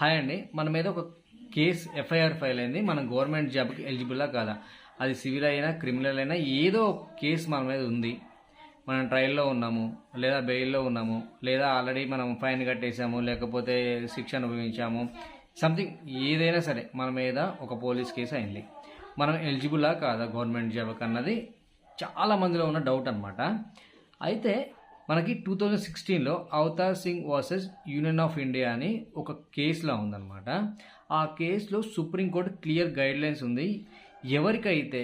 Hi అండి. మన మీద ఒక కేస్ ఎఫ్ఐఆర్ ఫైల్ అయింది. మనం గవర్నమెంట్ జాబ్కి ఎలిజిబుల్లా కాదా? అది సివిల్ అయినా క్రిమినల్ అయినా ఏదో ఒక కేసు మన మీద ఉంది. మనం ట్రయల్లో ఉన్నాము లేదా బెయిల్లో ఉన్నాము లేదా ఆల్రెడీ మనం ఫైన్ కట్టేసాము లేకపోతే శిక్ష అనుభవించాము. సంథింగ్ ఏదైనా సరే మన మీద ఒక పోలీస్ కేసు అయింది. మనం ఎలిజిబుల్లా కాదా గవర్నమెంట్ జాబ్కి అన్నది చాలా మందిలో ఉన్న డౌట్ అనమాట అయితే మనకి టూ థౌజండ్ సిక్స్టీన్లో Avtar Singh versus union of India అని ఒక కేసులా ఉందన్నమాట. ఆ కేసులో సుప్రీంకోర్టు క్లియర్ గైడ్లైన్స్ ఉంది. ఎవరికైతే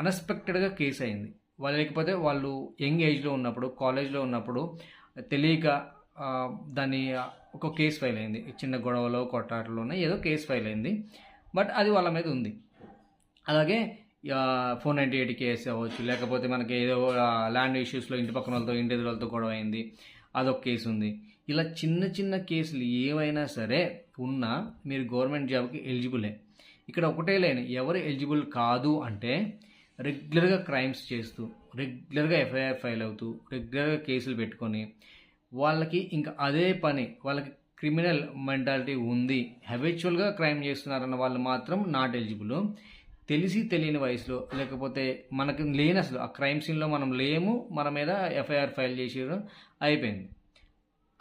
అన్ఎక్స్పెక్టెడ్గా కేసు అయింది వాళ్ళు లేకపోతే వాళ్ళు యంగ్ ఏజ్లో ఉన్నప్పుడు కాలేజ్లో ఉన్నప్పుడు తెలియక దాన్ని ఒక కేసు ఫైల్ అయింది. చిన్న గొడవలో కొట్టాటలోనే ఏదో కేసు ఫైల్ అయింది. బట్ అది వాళ్ళ మీద ఉంది. అలాగే ఫోర్ నైంటీ ఎయిట్ కేసు అవ్వచ్చు లేకపోతే మనకి ఏదో ల్యాండ్ ఇష్యూస్లో ఇంటి పక్కన వాళ్ళతో ఇంటి ఎదురు వాళ్ళతో గొడవ అయింది. అదొక కేసు ఉంది. ఇలా చిన్న చిన్న కేసులు ఏవైనా సరే ఉన్నా మీరు గవర్నమెంట్ జాబ్కి ఎలిజిబులే. ఇక్కడ ఒకటే లేని ఎవరు ఎలిజిబుల్ కాదు అంటే రెగ్యులర్గా క్రైమ్స్ చేస్తూ రెగ్యులర్గా ఎఫ్ఐఆర్ ఫైల్ అవుతూ రెగ్యులర్గా కేసులు పెట్టుకొని వాళ్ళకి ఇంకా అదే పని వాళ్ళకి క్రిమినల్ మెంటాలిటీ ఉంది హ్యాబిచువల్గా క్రైమ్ చేస్తున్నారన్న వాళ్ళు మాత్రం నాట్ ఎలిజిబుల్ తెలిసి తెలియని వయసులో లేకపోతే మనకు లేని అసలు ఆ క్రైమ్ సీన్లో మనం లేము మన మీద ఎఫ్ఐఆర్ ఫైల్ చేసేయడం అయిపోయింది.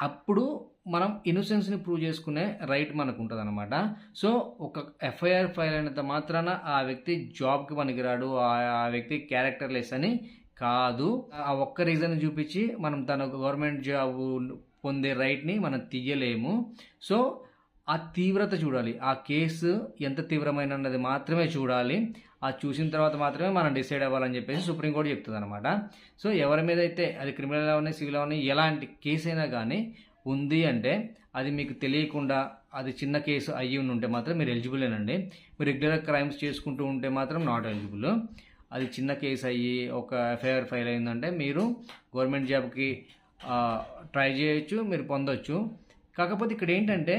అప్పుడు మనం ఇన్నోసెన్స్ని ప్రూవ్ చేసుకునే రైట్ మనకు ఉంటుంది అనమాట సో ఒక ఎఫ్ఐఆర్ ఫైల్ అయినంత మాత్రాన ఆ వ్యక్తి జాబ్కి పనికిరాడు ఆ- ఆ వ్యక్తి క్యారెక్టర్ లెస్ అని కాదు. ఆ ఒక్క రీజన్ చూపించి మనం తన గవర్నమెంట్ జాబ్ పొందే రైట్ని మనం తీయలేము. సో ఆ తీవ్రత చూడాలి. ఆ కేసు ఎంత తీవ్రమైన అన్నది మాత్రమే చూడాలి. ఆ చూసిన తర్వాత మాత్రమే మనం డిసైడ్ అవ్వాలని చెప్పేసి సుప్రీంకోర్టు చెప్తుంది అనమాట సో ఎవరి మీద అయితే అది క్రిమినల్ అవన్నీ సివిల్ అవన్నీ ఎలాంటి కేసు అయినా కానీ ఉంది అంటే అది మీకు తెలియకుండా అది చిన్న కేసు అయ్యి ఉంటే మాత్రం మీరు ఎలిజిబులేనండి. మీరు రెగ్యులర్ క్రైమ్స్ చేసుకుంటూ ఉంటే మాత్రం నాట్ ఎలిజిబుల్. అది చిన్న కేసు అయ్యి ఒక ఎఫ్ఐఆర్ ఫైల్ అయిందంటే మీరు గవర్నమెంట్ జాబ్కి ట్రై చేయొచ్చు మీరు పొందొచ్చు. కాకపోతే ఇక్కడ ఏంటంటే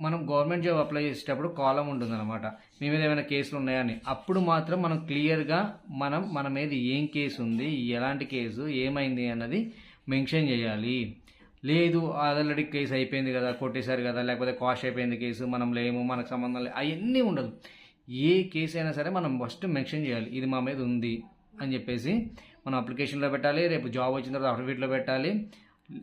మనం గవర్నమెంట్ జాబ్ అప్లై చేసేటప్పుడు కాలం ఉంటుందన్నమాట. మీ మీద ఏమైనా కేసులు ఉన్నాయని అప్పుడు మాత్రం మనం క్లియర్గా మనం మన మీద ఏం కేసు ఉంది ఎలాంటి కేసు ఏమైంది అన్నది మెన్షన్ చేయాలి. లేదు ఆల్రెడీ కేసు అయిపోయింది కదా కొట్టేశారు కదా లేకపోతే కాస్ట్ అయిపోయింది కేసు మనం లేము మనకు సంబంధం లేదు అవన్నీ ఉండదు. ఏ కేసు అయినా సరే మనం ఫస్ట్ మెన్షన్ చేయాలి ఇది మా మీద ఉంది అని చెప్పేసి మనం అప్లికేషన్లో పెట్టాలి రేపు జాబ్ వచ్చిన తర్వాత అఫిడవిట్లో పెట్టాలి.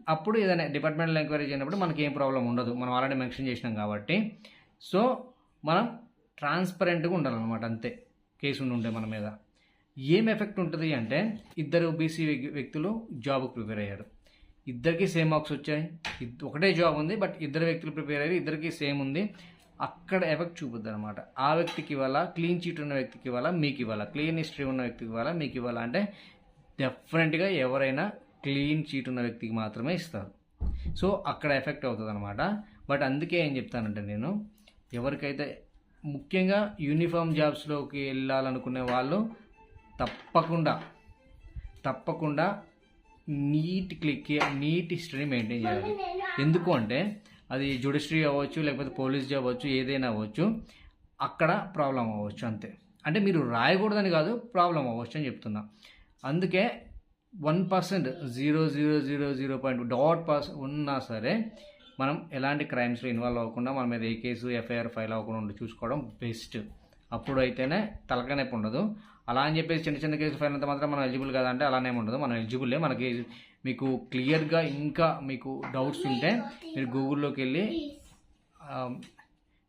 అప్పుడు ఏదైనా డిపార్ట్మెంటల్ ఎంక్వైరీ చేయనప్పుడు మనకి ఏం ప్రాబ్లం ఉండదు. మనం ఆల్రెడీ మెన్షన్ చేసినాం కాబట్టి. సో మనం ట్రాన్స్పరెంట్గా ఉండాలన్నమాట అంతే. కేసు ఉండి ఉంటే మన మీద. ఏం ఎఫెక్ట్ ఉంటుంది అంటే ఇద్దరు బీసీ వ్యక్తులు జాబ్కి ప్రిపేర్ అయ్యారు. ఇద్దరికి సేమ్ మార్క్స్ వచ్చాయి. ఒకటే జాబ్ ఉంది బట్ ఇద్దరు వ్యక్తులు ప్రిపేర్ అయ్యారు. ఇద్దరికి సేమ్ ఉంది. అక్కడ ఎఫెక్ట్ చూపుద్ది అనమాట ఆ వ్యక్తికి ఇవ్వాలా? క్లీన్ చీట్ ఉన్న వ్యక్తికి ఇవ్వాలా? మీకు ఇవ్వాలా? క్లీన్ హిస్టరీ ఉన్న వ్యక్తికి ఇవ్వాలా? మీకు ఇవ్వాలా? అంటే డెఫినెట్గా ఎవరైనా క్లీన్ చీట్ ఉన్న వ్యక్తికి మాత్రమే ఇస్తారు. సో అక్కడ ఎఫెక్ట్ అవుతుంది అనమాట బట్ అందుకే ఏం చెప్తానంటే నేను ఎవరికైతే ముఖ్యంగా యూనిఫామ్ జాబ్స్లోకి వెళ్ళాలనుకునే వాళ్ళు తప్పకుండా తప్పకుండా neat click neat history maintain చేయాలి. ఎందుకు అంటే అది జుడిషరీ అవ్వచ్చు లేకపోతే పోలీస్ జాబ్ అవ్వచ్చు ఏదైనా అవ్వచ్చు అక్కడ ప్రాబ్లం అవ్వచ్చు అంతే. అంటే మీరు రాయకూడదని కాదు ప్రాబ్లం అవ్వచ్చు అని చెప్తున్నా. అందుకే one percent zero zero zero zero point dot percent ఉన్నా సరే మనం ఎలాంటి క్రైమ్స్లో ఇన్వాల్వ్ అవ్వకుండా మన మీద ఏ కేసు ఎఫ్ఐఆర్ ఫైల్ అవ్వకుండా ఉండి చూసుకోవడం బెస్ట్ అప్పుడు అయితేనే తలకనొప్పి ఉండదు. అలా అని చెప్పేసి చిన్న చిన్న కేసు ఫైల్ అంత మాత్రం మనం ఎలిజిబుల్ కాదంటే అలానే ఉండదు. మనం ఎలిజిబుల్లే మనకి మీకు క్లియర్గా ఇంకా మీకు డౌట్స్ ఉంటే మీరు గూగుల్లోకి వెళ్ళి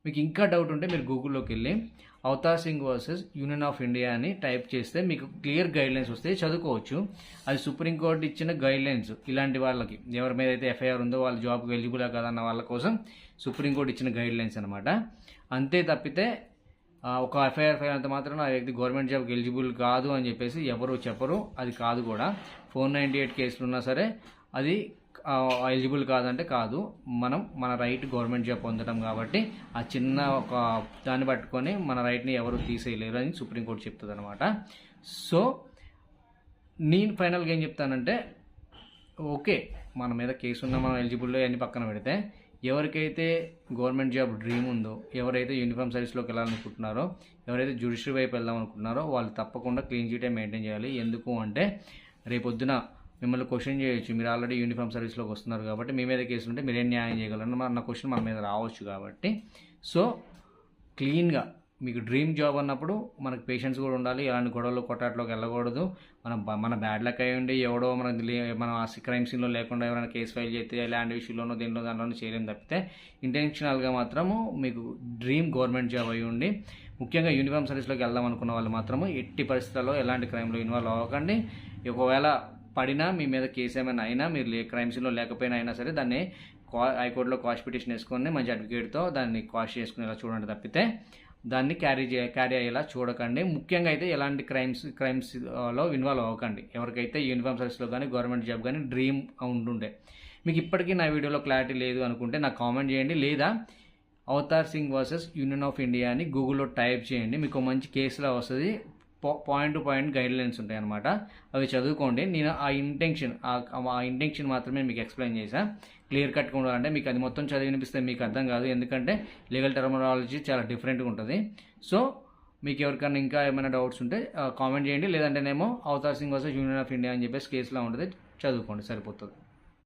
మీకు ఇంకా డౌట్ ఉంటే మీరు గూగుల్లోకి వెళ్ళి Avtar Singh versus union of India అని టైప్ చేస్తే మీకు క్లియర్ గైడ్ లైన్స్ వస్తాయి చదువుకోవచ్చు. అది సుప్రీంకోర్టు ఇచ్చిన గైడ్ లైన్స్ ఇలాంటి వాళ్ళకి. ఎవరి మీద అయితే ఎఫ్ఐఆర్ ఉందో వాళ్ళ జాబ్కి ఎలిజిబుల్ కాదన్న వాళ్ళ కోసం సుప్రీంకోర్టు ఇచ్చిన గైడ్ లైన్స్ అనమాట అంతే తప్పితే ఒక ఎఫ్ఐఆర్ ఫైల్ అంత మాత్రం ఆ వ్యక్తి గవర్నమెంట్ జాబ్కి ఎలిజిబుల్ కాదు అని చెప్పేసి ఎవరు చెప్పరు. అది కాదు కూడా. ఫోర్ నైంటీ ఎయిట్ కేసులు ఉన్నా సరే అది ఎలిజిబుల్ కాదంటే కాదు. మనం మన రైట్ గవర్నమెంట్ జాబ్ పొందడం కాబట్టి ఆ చిన్న ఒక దాన్ని పట్టుకొని మన రైట్ని ఎవరు తీసేయలేరు అని సుప్రీంకోర్టు చెప్తుంది అనమాట సో నేను ఫైనల్గా ఏం చెప్తానంటే ఓకే మన మీద కేసు ఉన్న మనం ఎలిజిబుల్ అన్ని పక్కన పెడితే ఎవరికైతే గవర్నమెంట్ జాబ్ డ్రీమ్ ఉందో ఎవరైతే యూనిఫామ్ సర్వీస్లోకి వెళ్ళాలనుకుంటున్నారో ఎవరైతే జ్యుడిషియరీ వైపు వెళ్దాం అనుకుంటున్నారో వాళ్ళు తప్పకుండా క్లీన్ చీటే మెయింటైన్ చేయాలి. ఎందుకు అంటే రేపొద్దున మిమ్మల్ని క్వశ్చన్ చేయొచ్చు. మీరు ఆల్రెడీ యూనిఫామ్ సర్వీస్లోకి వస్తున్నారు కాబట్టి మీ మీద కేసు ఉంటే మీరేం న్యాయం చేయగలరు అన్న క్వశ్చన్ మన మీద రావచ్చు కాబట్టి. సో క్లీన్గా మీకు డ్రీమ్ జాబ్ అన్నప్పుడు మనకు పేషెన్స్ కూడా ఉండాలి. ఎలాంటి గొడవలు కొట్టాట్లోకి వెళ్ళకూడదు. మనం మన బ్యాడ్ లక్ అయి ఉండి ఎవడో మనకి మనం ఆ క్రైమ్ సీన్లో లేకుండా ఎవరైనా కేసు ఫైల్ చేస్తే ల్యాండ్ విషయంలోనో దీనిలో దానిలోనూ చేయలేం తప్పితే ఇంటెన్షనల్గా మాత్రము మీకు డ్రీమ్ గవర్నమెంట్ జాబ్ అయి ఉండి ముఖ్యంగా యూనిఫామ్ సర్వీస్లోకి వెళ్దాం అనుకున్న వాళ్ళు మాత్రము ఎట్టి పరిస్థితుల్లో ఎలాంటి క్రైమ్లో ఇన్వాల్వ్ అవ్వకండి. ఒకవేళ పడినా మీ మీద కేసు ఏమైనా అయినా మీరు లే క్రైమ్ సీన్లో లేకపోయినా అయినా సరే దాన్ని కా హైకోర్టులో కాస్ట్ పిటిషన్ వేసుకొని మంచి అడ్వకేట్తో దాన్ని కాస్ట్ చేసుకునేలా చూడండి తప్పితే దాన్ని క్యారీ చే క్యారీ అయ్యేలా చూడకండి. ముఖ్యంగా అయితే ఎలాంటి క్రైమ్స్ క్రైమ్స్లో ఇన్వాల్వ్ అవ్వకండి. ఎవరికైతే యూనిఫామ్ సర్వీస్లో కానీ గవర్నమెంట్ జాబ్ కానీ డ్రీమ్ ఉంటుండే మీకు ఇప్పటికీ నా వీడియోలో క్లారిటీ లేదు అనుకుంటే నాకు కామెంట్ చేయండి. లేదా Avtar Singh versus union of India అని గూగుల్లో టైప్ చేయండి. మీకు మంచి కేసులో వస్తుంది. Point to point guidelines ఉంటాయి అనమాట అవి చదువుకోండి. నేను ఆ ఇంటెన్షన్ ఆ ఇంటెన్షన్ మాత్రమే మీకు ఎక్స్ప్లెయిన్ చేశాను క్లియర్ కట్గా ఉండాలంటే మీకు అది మొత్తం చదివి వినిపిస్తే మీకు అర్థం కాదు. ఎందుకంటే లీగల్ టర్మినాలజీ చాలా డిఫరెంట్గా ఉంటుంది. సో మీకు ఎవరికైనా ఇంకా ఏమైనా డౌట్స్ ఉంటే కామెంట్ చేయండి. లేదంటేనేమో Avtar Singh versus union of India అని చెప్పేసి కేసులో ఉంటుంది. చదువుకోండి. సరిపోతుంది.